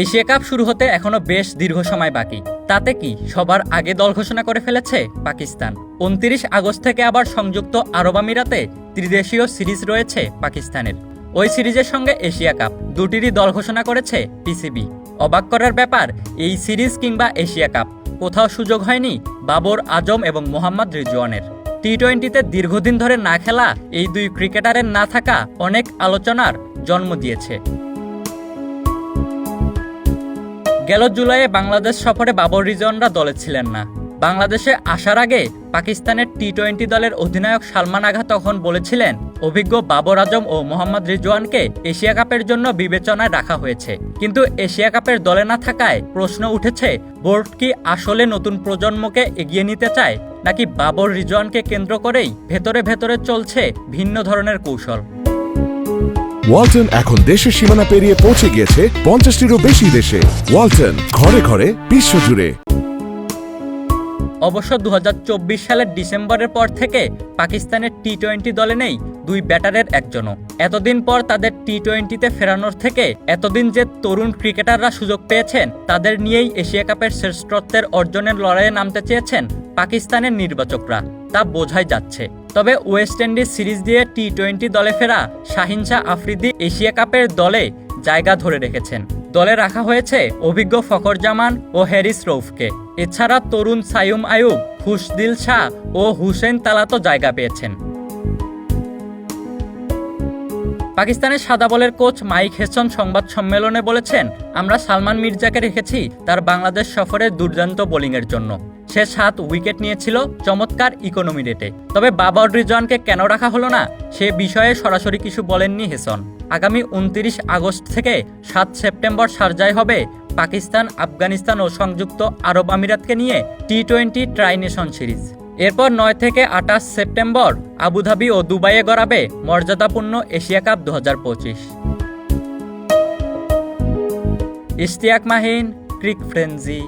Asia cup শুরু হতে এখনও বেশ দীর্ঘ সময় বাকি। তাতে কি সবার আগে দল ঘোষণা করে ফেলেছে পাকিস্তান? উনত্রিশ আগস্ট থেকে আবার সংযুক্ত আরব আমিরাতে ত্রিদেশীয় সিরিজ রয়েছে পাকিস্তানের। ওই সিরিজের সঙ্গে এশিয়া কাপ দুটিরই দল ঘোষণা করেছে পিসিবি। অবাক করার ব্যাপার, এই সিরিজ কিংবা এশিয়া কাপ কোথাও সুযোগ হয়নি বাবর আজম এবং মোহাম্মদ রিজওয়ানের। টি টোয়েন্টিতে দীর্ঘদিন ধরে না খেলা এই দুই ক্রিকেটারের না থাকা অনেক আলোচনার জন্ম দিয়েছে। গেল জুলাইয়ে বাংলাদেশ সফরে বাবর রিজওয়ানরা দলে ছিলেন না। বাংলাদেশে আসার আগে পাকিস্তানের টি টোয়েন্টি দলের অধিনায়ক সালমান আগা তখন বলেছিলেন, অভিজ্ঞ বাবর আজম ও মোহাম্মদ রিজওয়ানকে এশিয়া কাপের জন্য বিবেচনায় রাখা হয়েছে। কিন্তু এশিয়া কাপের দলে না থাকায় প্রশ্ন উঠেছে, বোর্ড কি আসলে নতুন প্রজন্মকে এগিয়ে নিতে চায়, নাকি বাবর রিজওয়ানকে কেন্দ্র করেই ভেতরে ভেতরে চলছে ভিন্ন ধরনের কৌশল? ওয়ালটন এখন দেশের সীমানা পেরিয়ে পৌঁছে গিয়েছে পঞ্চাশটিরও বেশি দেশে। ওয়ালটন, ঘরে ঘরে বিশ্বজুড়ে অবশ্য দু হাজার চব্বিশ সালের ডিসেম্বরের পর থেকে পাকিস্তানের টি টোয়েন্টি দলে নেই দুই ব্যাটারের একজনও। এতদিন পর তাদের টি টোয়েন্টিতে ফেরানোর থেকে এতদিন যে তরুণ ক্রিকেটাররা সুযোগ পেয়েছেন, তাদের নিয়েই এশিয়া কাপের শ্রেষ্ঠত্বের অর্জনের লড়াইয়ে নামতে চেয়েছেন পাকিস্তানের নির্বাচকরা। তা বোঝাই যাচ্ছে। তবে ওয়েস্ট ইন্ডিজ সিরিজ দিয়ে টি টোয়েন্টি দলে ফেরা শাহিন শাহ আফ্রিদি এশিয়া কাপের দলে জায়গা ধরে রেখেছেন। দলে রাখা হয়েছে অভিজ্ঞ ফখর জামান ও হ্যারিস রৌফকে। এছাড়া তরুণ সায়ুম আয়ুব খুশদিল শাহ ও হুসেন তালাতো জায়গা পেয়েছেন। পাকিস্তানের সাদা বলের কোচ মাইক হেসন সংবাদ সম্মেলনে বলেছেন, আমরা সালমান মির্জাকে রেখেছি, তার বাংলাদেশ সফরে দুর্দান্ত বোলিংয়ের জন্য। সে সাত উইকেট নিয়েছিল চমৎকার ইকোনমি রেটে তবে বাবর রিজওয়ানকে কেন রাখা হলো না, সে বিষয়ে সরাসরি কিছু বলেননি হেসন। আগামী উনত্রিশ আগস্ট থেকে সাত সেপ্টেম্বর সারজায় হবে পাকিস্তান, আফগানিস্তান ও সংযুক্ত আরব আমিরাতকে নিয়ে T twenty tri nation series এরপর নয় থেকে আঠাশ সেপ্টেম্বর আবুধাবি ও দুবাইয়ে গড়াবে মর্যাদাপূর্ণ এশিয়া কাপ দু হাজার পঁচিশ। ইশতিয়াক মাহিন, ক্রিক ফ্রেন্সি।